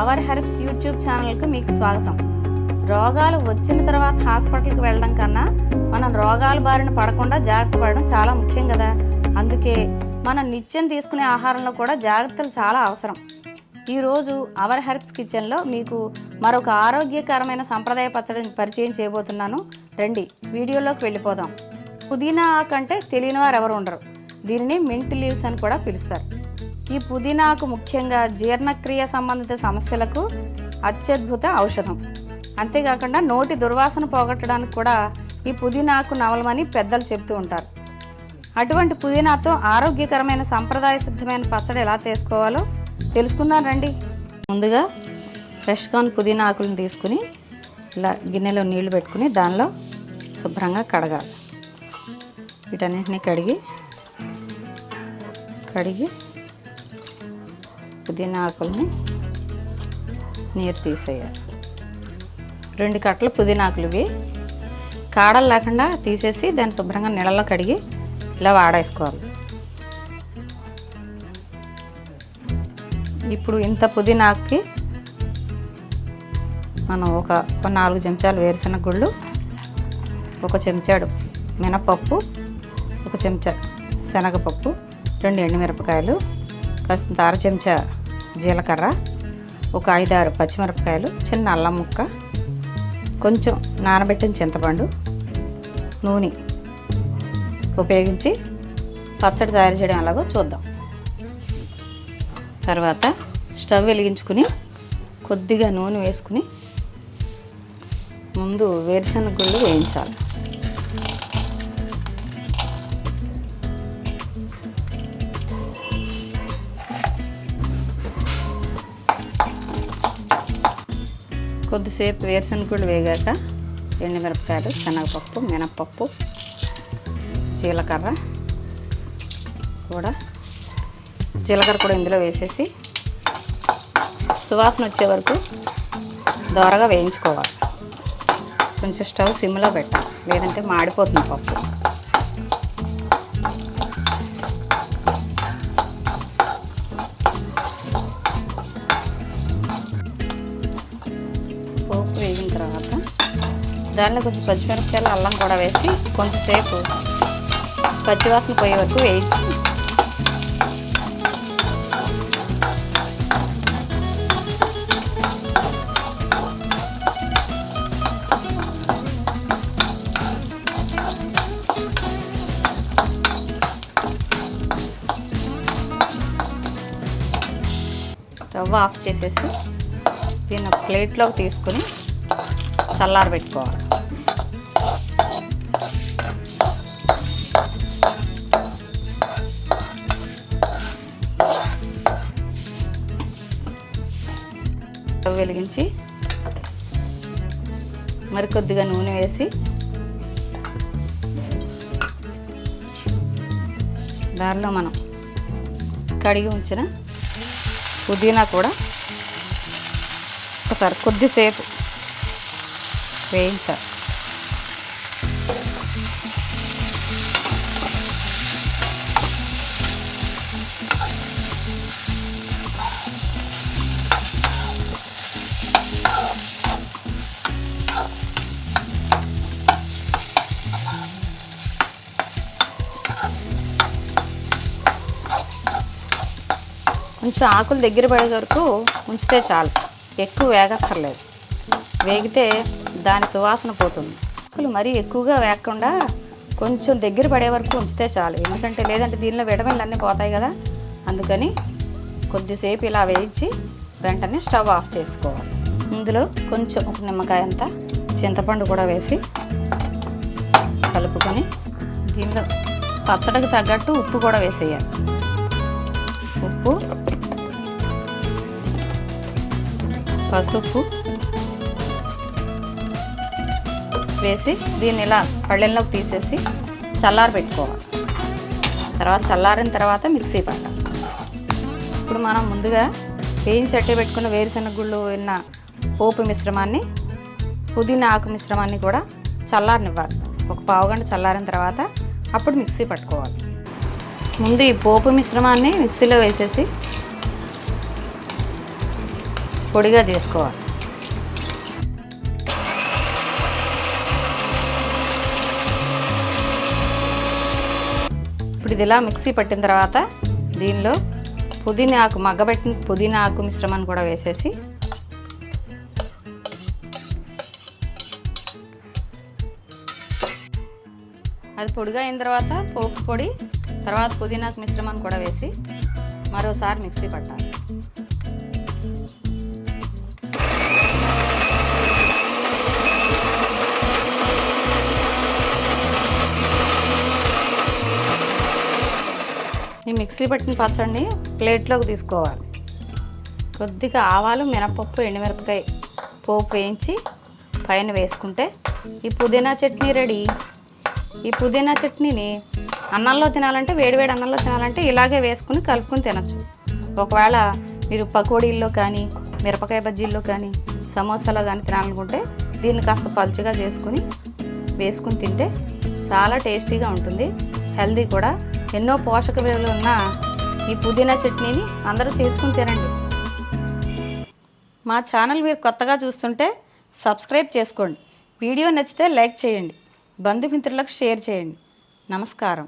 Hour herbs YouTube ఛానల్కి మీకు స్వాగతం. రోగాలు వచ్చిన తర్వాత హాస్పిటల్కి వెళ్ళడం కన్నా మనం రోగాల బారిన పడకుండా జాగ్రత్త పడడం చాలా ముఖ్యం కదా. అందుకే మనం నిత్యం తీసుకునే ఆహారంలో కూడా జాగ్రత్తలు చాలా అవసరం. ఈరోజు అవర్ హెర్బ్స్ కిచెన్లో మీకు మరొక ఆరోగ్యకరమైన సంప్రదాయ పచ్చడిని పరిచయం చేయబోతున్నాను. రండి వీడియోలోకి వెళ్ళిపోదాం. పుదీనా ఆకు అంటే తెలియని వారు ఎవరు ఉండరు. దీనిని మింట్ లీవ్స్ అని కూడా పిలుస్తారు. ఈ పుదీనాకు ముఖ్యంగా జీర్ణక్రియ సంబంధిత సమస్యలకు అత్యద్భుత ఔషధం. అంతేకాకుండా నోటి దుర్వాసన పోగొట్టడానికి కూడా ఈ పుదీనాకు నవలమని పెద్దలు చెప్తూ ఉంటారు. అటువంటి పుదీనాతో ఆరోగ్యకరమైన సంప్రదాయ సిద్ధమైన పచ్చడి ఎలా చేసుకోవాలో తెలుసుకుందాం రండి. ముందుగా ఫ్రెష్ కార్న్ పుదీనా ఆకులను తీసుకుని ఇలా గిన్నెలో నీళ్ళు పెట్టుకుని దానిలో శుభ్రంగా కడగాలి. వీటన్నింటినీ కడిగి కడిగి పుదీనా ఆకుల్ని నీరు తీసేయాలి. రెండు కట్టలు పుదీనా ఆకులు ఇవి కాడలు లేకుండా తీసేసి దాన్ని శుభ్రంగా నీళ్ళలో కడిగి ఇలా వాడేసుకోవాలి. ఇప్పుడు ఇంత పుదీనాకి మనం ఒక ఒక నాలుగు చెంచాలు వేరుశనగ గుళ్ళు ఒక చెంచాడు మినపప్పు ఒక చెంచా శనగపప్పు రెండు ఎండుమిరపకాయలు కాస్తంత అర చెంచా జీలకర్ర ఒక ఐదారు పచ్చిమిరపకాయలు చిన్న అల్లం ముక్క కొంచెం నానబెట్టిన చింతపండు నూనె ఉపయోగించి పచ్చడి తయారు చేయడం ఎలాగో చూద్దాం. తర్వాత స్టవ్ వెలిగించుకుని కొద్దిగా నూనె వేసుకుని ముందు వేరుశనగ గుళ్ళు వేయించాలి. కొద్దిసేపు వేరుశనగ వేగాక ఎండుమిరపకాయలు శనగపప్పు మినప్పప్పు జీలకర్ర కూడా. జీలకర్ర కూడా ఇందులో వేసేసి సువాసన వచ్చే వరకు దోరగా వేయించుకోవాలి. కొంచెం స్టవ్ సిమ్లో పెట్టాలి. లేదంటే మాడిపోతుంది పప్పు. దానిలో కొంచెం పచ్చిమిరపకాయలు అల్లం కూడా వేసి కొంచెంసేపు పచ్చివాసన పోయే వరకు వేయించి. స్టవ్ ఆఫ్ చేసేసి దీన్ని ప్లేట్లోకి తీసుకుని చల్లారబెట్టుకోవాలి పెట్టుకోవాలి. వెలిగించి మరికొద్దిగా నూనె వేసి దానిలో మనం కడిగి ఉంచిన పుదీనా కూడా ఒకసారి కొద్దిసేపు వేయించాలి కొంచెం ఆకులు దగ్గర పడే వరకు ఉంచితే చాలు. ఎక్కువ వేగక్కర్లేదు. వేగితే దాని సువాసన పోతుంది. ఆకులు మరీ ఎక్కువగా వేయకుండా కొంచెం దగ్గర పడే వరకు ఉంచితే చాలు. ఎందుకంటే లేదంటే దీనిలో విటమిన్లు అన్నీ పోతాయి కదా. అందుకని కొద్దిసేపు ఇలా వేయించి వెంటనే స్టవ్ ఆఫ్ చేసుకోవాలి. ఇందులో కొంచెం ఒక నిమ్మకాయ అంతా చింతపండు కూడా వేసి కలుపుకొని దీనిలో పచ్చడికి తగ్గట్టు ఉప్పు కూడా వేసేయాలి. ఉప్పు పసుపు వేసి దీన్ని ఇలా పళ్ళెంలోకి తీసేసి చల్లారి పెట్టుకోవాలి. తర్వాత చల్లారిన తర్వాత మిక్సీ పట్టాలి. ఇప్పుడు మనం ముందుగా వేయించి అట్టే పెట్టుకున్న వేరుశనగ గుళ్ళు ఉన్న పోపు మిశ్రమాన్ని పుదీనా ఆకు మిశ్రమాన్ని కూడా చల్లారనివ్వాలి. ఒక పావు గంట చల్లారిన తర్వాత అప్పుడు మిక్సీ పట్టుకోవాలి. ముందు ఈ పోపు మిశ్రమాన్ని మిక్సీలో వేసేసి పొడిగా చేసుకోవాలి. ఇప్పుడు ఇది ఇలా మిక్సీ పట్టిన తర్వాత దీనిలో పుదీనా ఆకు మగ్గబెట్టిన పుదీనా ఆకు మిశ్రమాన్ని కూడా వేసేసి అది పొడిగా అయిన తర్వాత పోపు పొడి తర్వాత పుదీనాకు మిశ్రమాన్ని కూడా వేసి మరోసారి మిక్సీ పట్టాలి. మిక్సీ పట్టిన పచ్చడిని ప్లేట్లోకి తీసుకోవాలి. కొద్దిగా ఆవాలు మినపప్పు ఎండుమిరపకాయ పోపు వేయించి పైన వేసుకుంటే ఈ పుదీనా చట్నీ రెడీ. ఈ పుదీనా చట్నీని అన్నంలో తినాలంటే వేడివేడి అన్నంలో తినాలంటే ఇలాగే వేసుకుని కలుపుకొని తినచ్చు. ఒకవేళ మీరు పకోడీల్లో కానీ మిరపకాయ బజ్జీల్లో కానీ సమోసాలో కానీ తినాలనుకుంటే దీన్ని కాస్త పలుచగా చేసుకుని వేసుకుని తింటే చాలా టేస్టీగా ఉంటుంది. హెల్దీ కూడా. ఎన్నో పోషక విలువలు ఉన్న ఈ పుదీనా చట్నీని అందరూ చేసుకుని తినండి. మా ఛానల్ మీరు కొత్తగా చూస్తుంటే సబ్స్క్రైబ్ చేసుకోండి. వీడియో నచ్చితే లైక్ చేయండి. బంధుమిత్రులకు షేర్ చేయండి. నమస్కారం.